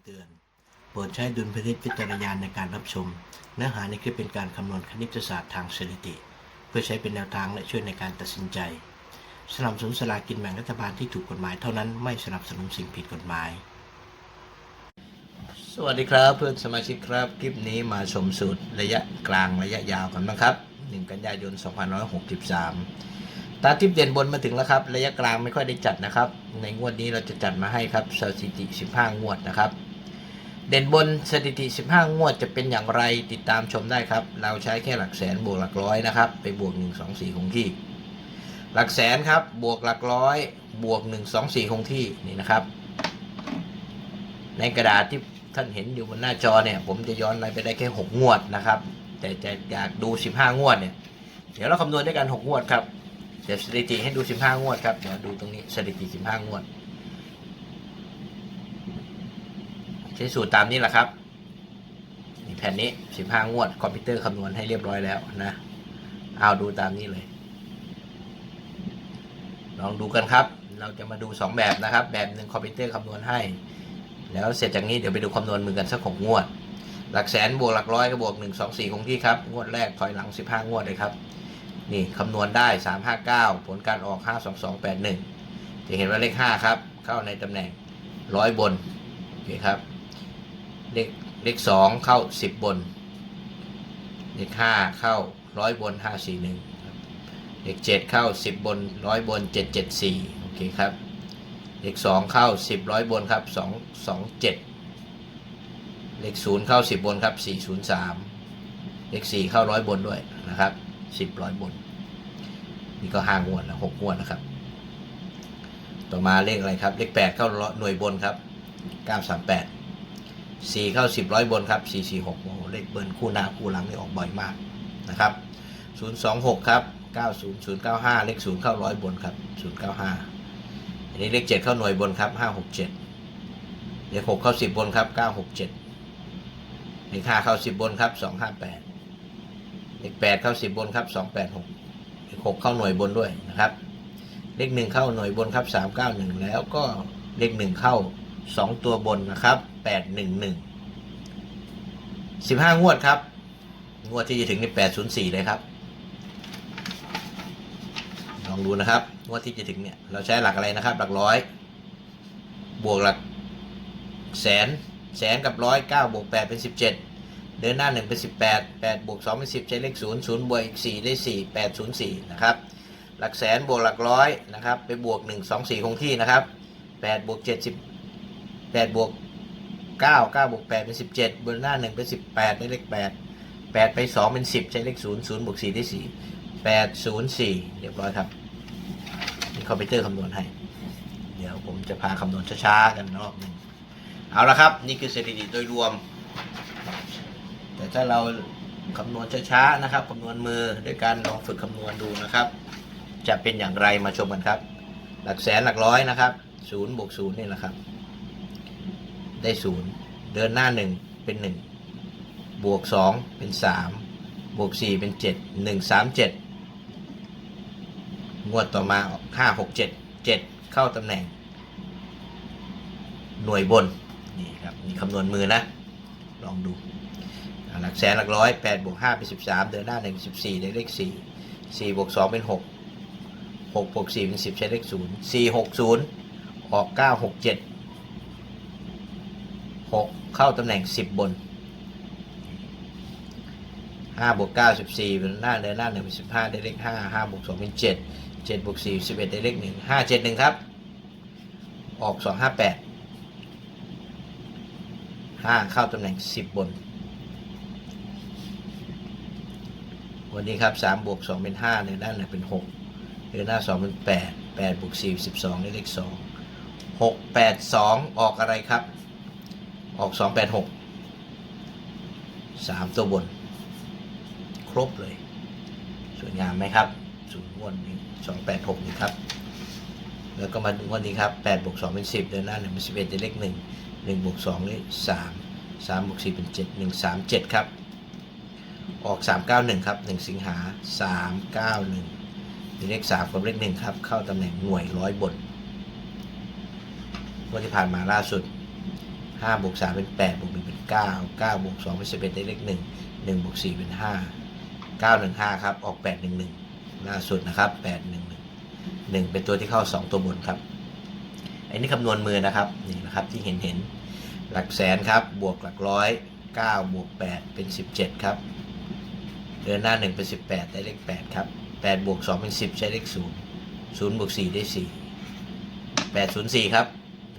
ำเตือน โปรดใช้ดุลพินิจวิจารณาในการรับชม เนื้อหาในคลิปเป็นการคำนวณคณิตศาสตร์ทางสถิติ เพื่อใช้เป็นแนวทางและช่วยในการตัดสินใจ สนับสนุนสลากกินแบ่งรัฐบาลที่ถูกกฎหมายเท่านั้นไม่สนับสนุนสิ่งผิดกฎหมาย สวัสดีครับ เพื่อนสมาชิกครับ คลิปนี้มาชมสูตรระยะกลางระยะยาวกันบ้างครับ 1 กันยายน 2563ตาทิปเด่นบนมาถึงแล้วครับ ระยะกลางไม่ค่อยได้จัดนะครับ ในงวดนี้เราจะจัดมาให้ครับสถิติ 15 งวดนะครับ เด่นบนสถิติ 15 งวดจะเป็นอย่างไรติดตามชมได้ครับ เราใช้แค่หลักแสนบวกหลักร้อยนะครับ ไปบวก 1 2 4 คงที่ หลักแสนครับบวกหลักร้อย บวก 1 2 4 คงที่นี่นะครับ ในกระดาษที่ท่านเห็นอยู่บนหน้าจอเนี่ย ผมจะย้อนไปได้แค่ 6 งวดนะครับ แต่จะอยากดู 15 งวดเนี่ย เดี๋ยวเราคำนวณด้วยกัน 6 งวดครับเดี๋ยวสถิติให้ดู 15 งวดครับเดี๋ยวดูตรงนี้สถิติ 15 งวด ใช้สูตรตามนี้แหละครับแผ่นนี้ 15 งวด คอมพิวเตอร์คำนวณให้เรียบร้อยแล้วนะเอาดูตามนี้เลย ลองดูกันครับ เราจะมาดู 2 แบบนะครับ แบบหนึ่งคอมพิวเตอร์คำนวณให้ แล้วเสร็จจากนี้เดี๋ยวไปดูคำนวณมือกันสักหกงวด หลักแสนบวกหลักร้อยก็บวกหนึ่งสองสี่คงที่ครับ งวดแรกถอยหลังสิบห้างวดเลยครับ นี่คำนวณได้สามห้าเก้าผลการออกห้าสองสองแปดหนึ่งจะเห็นว่าเลขห้าครับ เข้าในตำแหน่งร้อยบน โอเคครับ เลขเลขสองเข้าสิบบน เลขห้าเข้าร้อยบนห้าสี่หนึ่งเลขเจ็ดเข้าสิบบนร้อยบนเจ็ดเจ็ดสี่โอเคครับเลขสองเข้าสิบร้อยบนครับสองสองเจ็ดเลขศูนย์เข้าสิบบนครับสี่ศูนย์สามเลขสี่เข้าร้อยบนด้วยนะครับสิบร้อยบน นี่ก็ห้างวดแล้วหกงวดนะครับ ต่อมาเลขอะไรครับ เลขแปดเข้าหน่วยบนครับเก้าสามแปด สี่เข้าสิบร้อยบนครับสี่สี่หกโอ้โหเลขเบิ้ลคู่หน้าคู่หลังนี่ออกบ่อยมากนะครับศูนย์สองหกครับเก้าศูนย์ศูนย์เก้าห้าเลขศูนย์เข้าร้อยบนครับศูนย์เก้าห้าอันนี้เลขเจ็ดเข้าหน่วยบนครับห้าหกเจ็ดเลขหกเข้าสิบบนครับเก้าหกเจ็ดเลขห้าเข้าสิบบนครับสองห้าแปดเลขแปดเข้าสิบบนครับสองแปดหกเลขหกเข้าหน่วยบนด้วยนะครับ เลขหนึ่งเข้าหน่วยบนครับสามเก้าหนึ่งแล้วก็เลขหนึ่งเข้า สองตัวบนนะครับแปดหนึ่งหนึ่งสิบห้างวดครับ งวดที่จะถึงนี่แปดศูนย์สี่เลยครับ ลองดูนะครับ งวดที่จะถึงเนี่ย เราใช้หลักอะไรนะครับ หลักร้อย บวกหลักแสน แสนกับร้อยเก้าบวกแปดเป็นสิบเจ็ดเดินหน้าหนึ่งเป็นสิบแปดแปดบวกสองเป็นสิบใช้เลขศูนย์ศูนย์บวกอีกสี่ได้สี่แปดศูนย์สี่นะครับ หลักแสนบวกหลักร้อยนะครับ ไปบวกหนึ่งสองสี่คงที่นะครับแปดบวกเจ็ดสิบ แปดบวกเก้าเก้าบวกแปดเป็นสิบเจ็ดบนหน้าหนึ่งเป็นสิบแปดได้เลขแปดแปดไปสองเป็นสิบใช้เลขศูนย์ศูนย์บวกสี่ได้สี่แปดศูนย์สี่เรียบร้อยครับมีคอมพิวเตอร์คำนวณให้ เดี๋ยวผมจะพาคำนวณช้าๆกันรอบหนึ่งเอาละครับ นี่คือสถิติโดยรวม แต่ถ้าเราคำนวณช้าๆนะครับคำนวณมือด้วยการลองฝึกคำนวณดูนะครับ จะเป็นอย่างไรมาชมกันครับ หลักแสนหลักร้อยนะครับศูนย์บวกศูนย์นี่แหละครับ ได้ศูนย์เดินหน้าหนึ่งเป็นหนึ่งบวกสองเป็นสามบวกสี่เป็นเจ็ดหนึ่งสามเจ็ดงวดต่อมาห้าหกเจ็ดเจ็ดเข้าตำแหน่ง หน่วยบน นี่ครับนี่คำนวณมือนะ ลองดูหลักแสนหลักร้อยแปดบวกห้าเป็นสิบสามเดินหน้าหนึ่งสิบสี่ได้เลขสี่สี่บวกสองเป็นหกหกบวกสี่เป็นสิบใช้เลขศูนย์สี่หกศูนย์ออกเก้าหกเจ็ด หกเข้าตำแหน่งสิบบนห้าบวกเก้าสิบสี่เป็นหน้าเดินหน้าหนึ่งเป็นสิบห้าได้เลขห้าห้าบวกสองเป็นเจ็ดเจ็ดบวกสี่สิบเอ็ดได้เลขหนึ่งห้าเจ็ดหนึ่งครับ ออกสองห้าแปดห้าเข้าตำแหน่งสิบบน วันนี้ครับสามบวกสองเป็นห้าในด้าหนึ่งเป็นหกเดือนหน้าสองเป็นแปดแปดบวกสี่สิบสองได้เลขสองหกแปดสองออกอะไรครับ ออกสองแปดหกสามตัวบน ครบเลย สวยงามไหมครับศูนย์งวดนี้สองแปดหกนี่ครับ แล้วก็มาดูงวดนี้ครับแปดบวกสองเป็นสิบเดินหน้าหนึ่งเป็นสิบเอ็ดได้เลขหนึ่งหนึ่งบวกสองได้สามสามบวกสี่เป็นเจ็ดหนึ่งสามเจ็ดครับ ออกสามเก้าหนึ่งครับหนึ่งสิงหาสามเก้าหนึ่งเลขสามกับเลขหนึ่งครับ เข้าตำแหน่งหน่วยร้อยบนงวดที่ผ่านมาล่าสุด ห้าบวกสามเป็นแปดบวกหนึ่งเป็นเก้าเก้าบวกสองเป็นสิบเอ็ดได้เลขหนึ่งหนึ่งบวกสี่เป็นห้าเก้าหนึ่งห้าครับ ออกแปดหนึ่งหนึ่งล่าสุดนะครับแปดหนึ่งหนึ่งหนึ่งเป็นตัวที่เข้าสองตัวบนครับ อันนี้คำนวณมือนะครับ นี่นะครับที่เห็นเห็น หลักแสนครับ บวกหลักร้อยเก้าบวกแปดเป็นสิบเจ็ดครับ เดินหน้าหนึ่งเป็นสิบแปดได้เลขแปดครับแปดบวกสองเป็นสิบใช้เลขศูนย์ศูนย์บวกสี่ได้สี่แปดศูนย์สี่ครับ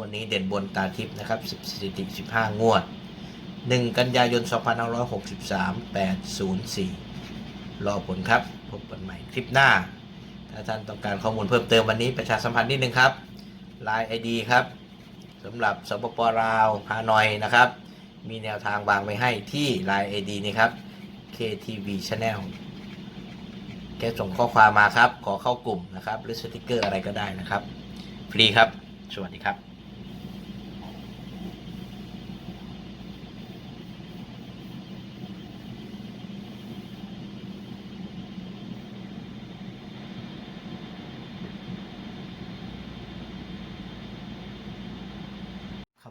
วันนี้เด่นบนตาทิพย์นะครับ10สถิติ 15 งวด 1 กันยายน 2563 804 รอผลครับ พบกันใหม่คลิปหน้า ถ้าท่านต้องการข้อมูลเพิ่มเติมวันนี้ประชาสัมพันธ์นิดนึงครับ Line ID ครับสำหรับสปปลาวฮานอยนะครับ มีแนวทางวางไว้ให้ที่ Line ID นี่ครับ KTV Channel แค่ส่งข้อความมาครับ ขอเข้ากลุ่มนะครับ หรือสติกเกอร์อะไรก็ได้นะครับ ฟรีครับ สวัสดีครับ ค